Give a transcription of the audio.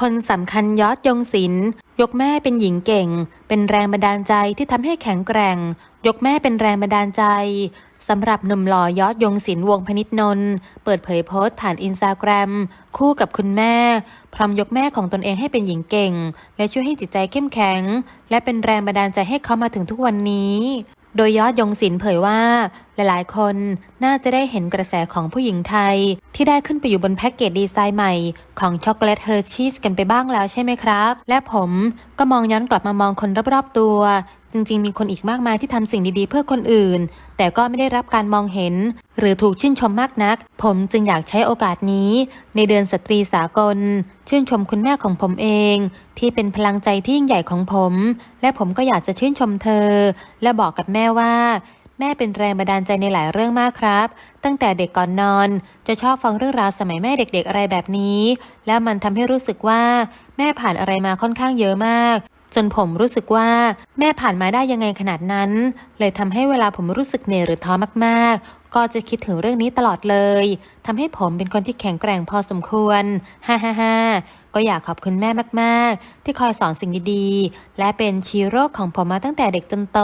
คนสำคัญยอดยงศิลป์ยกแม่เป็นหญิงเก่ง เป็นแรงบันดาลใจที่ทำให้แข็งแกร่ง ยกแม่เป็นแรงบันดาลใจสำหรับหนุ่มหล่อยอดยงศิลป์วงพนิชนนท์เปิดเผยโพสต์ผ่านอินสตาแกรมคู่กับคุณแม่ พร้อมยกแม่ของตนเองให้เป็นหญิงเก่ง และช่วยให้จิตใจเข้มแข็ง และเป็นแรงบันดาลใจให้เขามาถึงทุกวันนี้ โดยยอดยงศิลป์เผยว่า หลายๆ คนน่าจะได้เห็นกระแสของผู้หญิงไทย ที่ได้ขึ้นไปอยู่บนแพ็กเกจดีไซน์ใหม่ ของช็อกโกแลตเฮอร์ชีสกันไปบ้างแล้วใช่ไหมครับ และผมก็มองย้อนกลับมามองคนรอบๆตัว จริงๆ มีคนอีกมากมายที่ทำสิ่งดีๆ เพื่อคนอื่น แต่ก็ไม่ได้รับการมองเห็น หรือถูกชื่นชมมากนัก ผมจึงอยากใช้โอกาสนี้ ในเดือนสตรีสากล ชื่นชมคุณแม่ของผมเอง ที่เป็นพลังใจที่ยิ่งใหญ่ของผม และผมก็อยากจะชื่นชมเธอ และบอกกับแม่ว่า แม่เป็นแรงบันดาลใจในหลายเรื่องมากครับ ตั้งแต่เด็กก่อนนอน จะชอบฟังเรื่องราวสมัยแม่เด็กๆอะไรแบบนี้ แล้วมันทำให้รู้สึกว่าแม่ผ่านอะไรมาค่อนข้างเยอะมาก จนผมรู้สึกว่าแม่ผ่านมาได้ยังไงขนาดนั้น เลยทำให้เวลาผมรู้สึกเหนื่อยหรือท้อมากๆ ก็จะคิดถึงเรื่องนี้ตลอดเลยทำให้ผมเป็นคนที่แข็งแกร่งพอสมควรฮ่าฮ่าฮ่าก็อยากขอบคุณแม่มาก ๆ ที่คอยสอนสิ่งดีๆ และเป็นชีโร่ของผมมาตั้งแต่เด็กจนโต